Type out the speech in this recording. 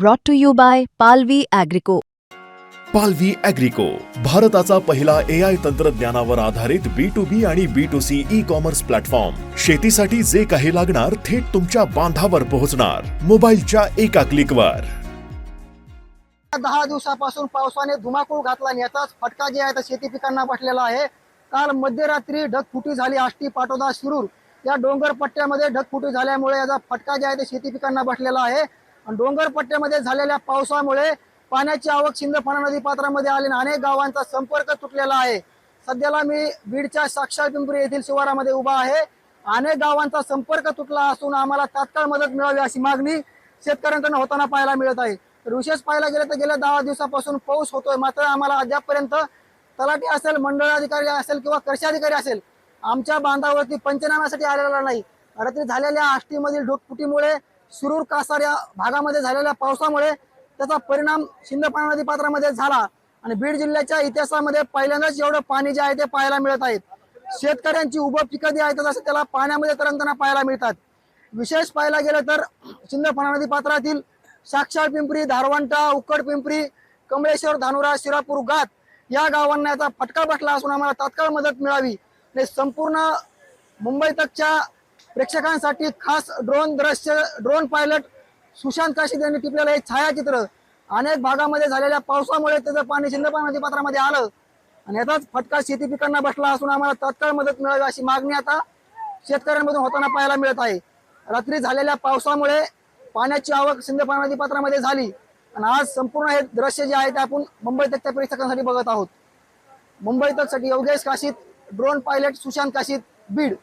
brought to you by Palvi Agrico. पालवी अॅग्रिको भारताचा पहिला ए आय तंत्रज्ञानावर आधारित बी टू बी आणि B to C e commerce platform शेतीसाठी जे काही लागणार थेट तुमच्या बांधावर पोहोचणार. मोबाईलच्या एका क्लिकवर दहा दिवसापासून पावसाने धुमाकूळ घातला आणि याचाच फटका जे आहे तो शेती पिकांना बसलेला आहे. काल मध्यरात्री ढगफुटी झाली आष्टी पाटोदा शिरूर. या डोंगर पट्ट्यामध्ये ढगफुटी झाल्यामुळे याचा फटका जे आहे ते शेती पिकांना बसलेला आहे. डोंगर पट्ट्यामध्ये झालेल्या पावसामुळे पाण्याची आवक शिंदफणा नदी पात्रामध्ये आली आणि अनेक गावांचा संपर्क तुटलेला आहे. सध्याला मी बीडच्या साक्षर पिंपरी येथील शिवारामध्ये उभा आहे. अनेक गावांचा संपर्क तुटला असून आम्हाला तात्काळ मदत मिळावी अशी मागणी शेतकऱ्यांकडून होताना पाहायला मिळत आहे. तर विशेष पाहायला गेलं तर गेल्या दहा दिवसापासून पाऊस होतोय. मात्र आम्हाला अद्यापपर्यंत तलाठी असेल मंडळ अधिकारी असेल किंवा कृषी अधिकारी असेल आमच्या बांधावरती पंचनाम्यासाठी आलेला नाही. रात्री झालेल्या आष्टीमधील ढोकपुटीमुळे सुरूर कासार या भागामध्ये झालेल्या पावसामुळे त्याचा परिणाम शिंदपाणा नदी पात्रामध्ये झाला. आणि बीड जिल्ह्याच्या इतिहासामध्ये पहिल्यांदाच एवढं पाणी जे आहे ते पाहायला मिळत आहेत शेतकऱ्यांची उभं पिकं जी आहेत जसं त्याला पाण्यामध्ये तरंगताना पाहायला मिळतात. विशेष पाहायला गेलं तर शिंदपाणा नदी पात्रातील साक्षाळ पिंपरी धारवंटा उक्कड पिंपरी कमळेश्वर धानुरा शिरापूर घात या गावांना याचा फटका बसला असून आम्हाला तात्काळ मदत मिळावी. आणि संपूर्ण मुंबई तकच्या प्रेक्षकांसाठी खास ड्रोन दृश्य ड्रोन पायलट सुशांत काशीद यांनी टिपलेलं हे छायाचित्र. अनेक भागामध्ये झालेल्या पावसामुळे त्याचं पाणी शिंदपा नदीपात्रामध्ये आलं. आणि याचाच फटका शेती पिकांना बसला असून आम्हाला तत्काळ मदत मिळावी अशी मागणी आता शेतकऱ्यांमधून होताना पाहायला मिळत आहे. रात्री झालेल्या पावसामुळे पाण्याची आवक सिंधफणा नदीपात्रामध्ये झाली. आणि आज संपूर्ण हे दृश्य जे आहे ते आपण मुंबई तकच्या प्रेक्षकांसाठी बघत आहोत. मुंबई तकसाठी योगेश काशीत ड्रोन पायलट सुशांत काशीत बीड.